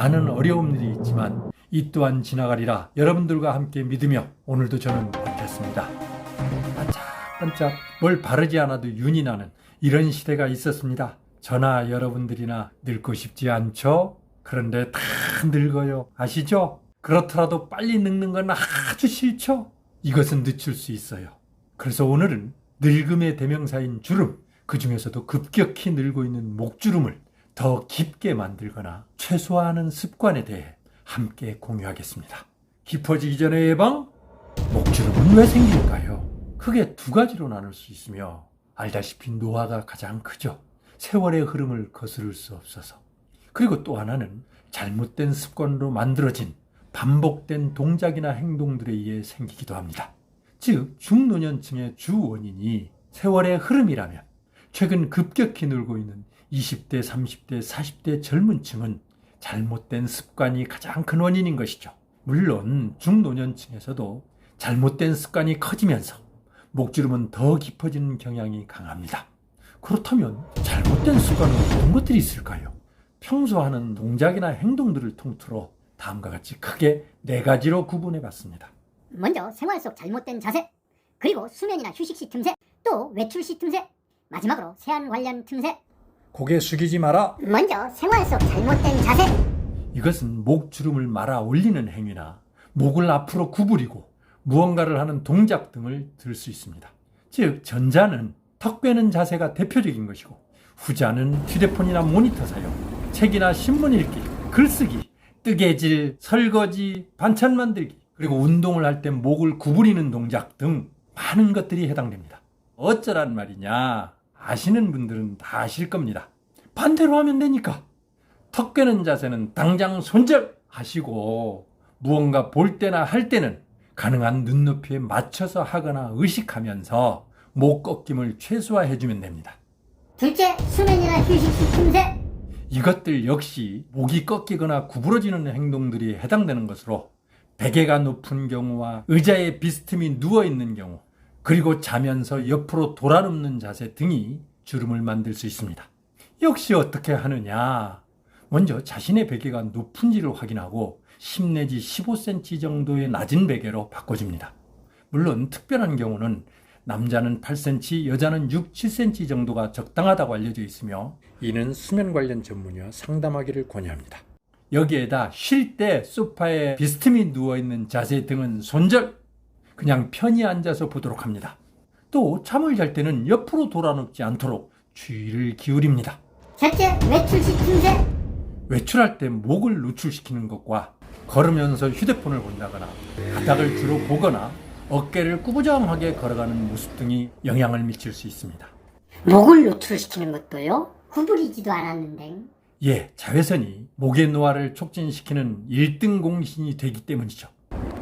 많은 어려움들이 있지만 이 또한 지나가리라 여러분들과 함께 믿으며 오늘도 저는 버텼습니다. 반짝반짝 뭘 바르지 않아도 윤이 나는 이런 시대가 있었습니다. 저나 여러분들이나 늙고 싶지 않죠? 그런데 다 늙어요. 아시죠? 그렇더라도 빨리 늙는 건 아주 싫죠? 이것은 늦출 수 있어요. 그래서 오늘은 늙음의 대명사인 주름, 그 중에서도 급격히 늘고 있는 목주름을 더 깊게 만들거나 최소화하는 습관에 대해 함께 공유하겠습니다. 깊어지기 전에 예방? 목주름은 왜 생길까요? 크게 두 가지로 나눌 수 있으며 알다시피 노화가 가장 크죠. 세월의 흐름을 거스를 수 없어서. 그리고 또 하나는 잘못된 습관으로 만들어진 반복된 동작이나 행동들에 의해 생기기도 합니다. 즉, 중노년층의 주 원인이 세월의 흐름이라면 최근 급격히 늘고 있는 20대, 30대, 40대 젊은 층은 잘못된 습관이 가장 큰 원인인 것이죠. 물론 중노년층에서도 잘못된 습관이 커지면서 목주름은 더 깊어지는 경향이 강합니다. 그렇다면 잘못된 습관은 어떤 것들이 있을까요? 평소 하는 동작이나 행동들을 통틀어 다음과 같이 크게 네 가지로 구분해 봤습니다. 먼저 생활 속 잘못된 자세, 그리고 수면이나 휴식 시 틈새, 또 외출 시 틈새, 마지막으로 세안 관련 틈새. 고개 숙이지 마라. 먼저 생활 속 잘못된 자세. 이것은 목 주름을 말아 올리는 행위나 목을 앞으로 구부리고 무언가를 하는 동작 등을 들 수 있습니다. 즉, 전자는 턱 빼는 자세가 대표적인 것이고, 후자는 휴대폰이나 모니터 사용, 책이나 신문 읽기, 글쓰기, 뜨개질, 설거지, 반찬 만들기, 그리고 운동을 할 때 목을 구부리는 동작 등 많은 것들이 해당됩니다. 어쩌란 말이냐? 아시는 분들은 다 아실 겁니다. 반대로 하면 되니까. 턱 깨는 자세는 당장 손절하시고 무언가 볼 때나 할 때는 가능한 눈높이에 맞춰서 하거나 의식하면서 목 꺾임을 최소화해 주면 됩니다. 둘째, 수면이나 휴식 시 틈새. 이것들 역시 목이 꺾이거나 구부러지는 행동들이 해당되는 것으로 베개가 높은 경우와 의자에 비스듬히 누워 있는 경우 그리고 자면서 옆으로 돌아눕는 자세 등이 주름을 만들 수 있습니다. 역시 어떻게 하느냐? 먼저 자신의 베개가 높은지를 확인하고 10 내지 15cm 정도의 낮은 베개로 바꿔줍니다. 물론 특별한 경우는 남자는 8cm, 여자는 6, 7cm 정도가 적당하다고 알려져 있으며 이는 수면 관련 전문의와 상담하기를 권유합니다. 여기에다 쉴 때 소파에 비스듬히 누워있는 자세 등은 손절, 그냥 편히 앉아서 보도록 합니다. 또 잠을 잘 때는 옆으로 돌아눕지 않도록 주의를 기울입니다. 셋째, 외출 시 틈새. 외출할 때 목을 노출시키는 것과 걸으면서 휴대폰을 본다거나 바닥을 주로 보거나 어깨를 꾸부정하게 걸어가는 모습 등이 영향을 미칠 수 있습니다. 목을 노출시키는 것도요? 구부리지도 않았는데. 예, 자외선이 목의 노화를 촉진시키는 1등 공신이 되기 때문이죠.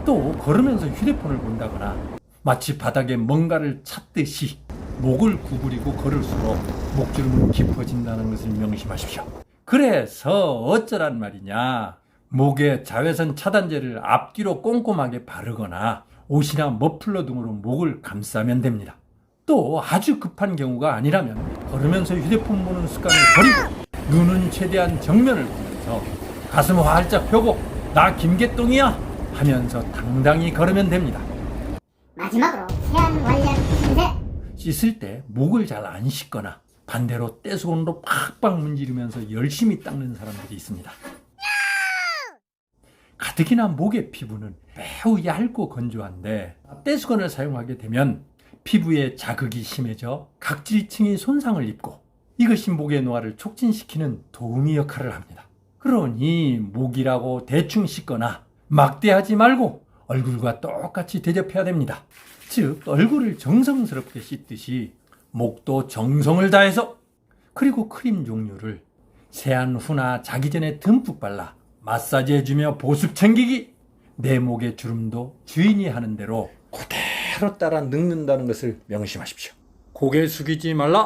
또 걸으면서 휴대폰을 본다거나 마치 바닥에 뭔가를 찾듯이 목을 구부리고 걸을수록 목주름은 깊어진다는 것을 명심하십시오. 그래서 어쩌란 말이냐. 목에 자외선 차단제를 앞뒤로 꼼꼼하게 바르거나 옷이나 머플러 등으로 목을 감싸면 됩니다. 또 아주 급한 경우가 아니라면 걸으면서 휴대폰 보는 습관을 버리고 눈은 최대한 정면을 보면서 가슴 활짝 펴고 나 김개똥이야 하면서 당당히 걸으면 됩니다. 마지막으로 세안 관련 틈새. 씻을 때 목을 잘 안 씻거나 반대로 떼수건으로 팍팍 문지르면서 열심히 닦는 사람들이 있습니다. 가뜩이나 목의 피부는 매우 얇고 건조한데 떼수건을 사용하게 되면 피부에 자극이 심해져 각질층이 손상을 입고 이것이 목의 노화를 촉진시키는 도우미 역할을 합니다. 그러니 목이라고 대충 씻거나 막대하지 말고 얼굴과 똑같이 대접해야 됩니다. 즉 얼굴을 정성스럽게 씻듯이 목도 정성을 다해서 그리고 크림 종류를 세안 후나 자기 전에 듬뿍 발라 마사지해주며 보습 챙기기 내 목의 주름도 주인이 하는 대로 그대로 따라 늙는다는 것을 명심하십시오. 고개 숙이지 말라.